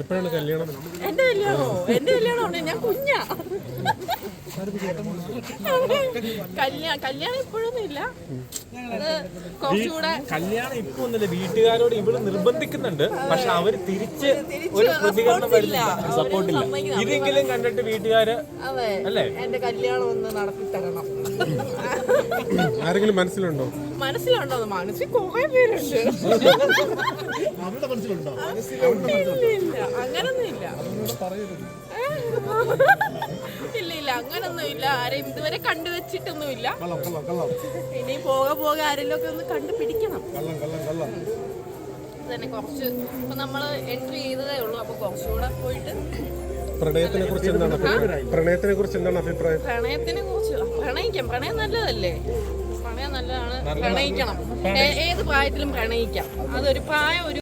എപ്പോഴാണ് കല്യാണം? എന്റെ കല്യാണോ? എന്റെ കല്യാണമാണ്. ഞാൻ കുഞ്ഞാ. കല്യാണം കല്യാണം ഇപ്പോഴൊന്നും ഇല്ല. കുറച്ചുകൂടെ കല്യാണം ഇപ്പൊ ഒന്നുമില്ല. വീട്ടുകാരോട് ഇവൾ നിർബന്ധിക്കുന്നുണ്ട്. പക്ഷെ അവർ തിരിച്ച് ഒരു പ്രതികരണം. സപ്പോർട്ടില്ല ഇതെങ്കിലും കണ്ടിട്ട് വീട്ടുകാര് അതെ. അല്ലേ? എന്റെ കല്യാണം ഒന്ന് നടത്തി തരണം. ആരെങ്കിലും മനസ്സിലുണ്ടോ? മനസ്സിലുണ്ടോ? മനസ്സിൽ കുറെ പേരുണ്ട്. അവരുടെ മനസ്സിലുണ്ടോ? ഇല്ല ഇല്ല അങ്ങനൊന്നും ഇല്ല. അങ്ങനൊന്നും ആരെയും ഇതുവരെ കണ്ടുവച്ചിട്ടൊന്നും ഇല്ല ഇനി പോക പോക ആരെങ്കിലും ഒക്കെ ഒന്ന് കണ്ടുപിടിക്കണം. തന്നെ കുറച്ച് ഇപ്പൊ നമ്മൾ എൻട്രി ചെയ്തതേ ഉള്ളൂ. അപ്പൊ കുറച്ചുകൂടെ പോയിട്ട് പ്രണയത്തിനെ കുറിച്ച് എന്താണ് അഭിപ്രായം? പ്രണയത്തിനെ കുറിച്ച് എന്താണ് അഭിപ്രായം? പ്രണയത്തിനെ കുറിച്ച് പ്രണയിക്കാം. പ്രണയം നല്ലതല്ലേ? പ്രണയം നല്ലതാണ്. പ്രണയിക്കണം. ഏത് പ്രായത്തിലും പ്രണയിക്കാം. അതൊരു പ്രായം ഒരു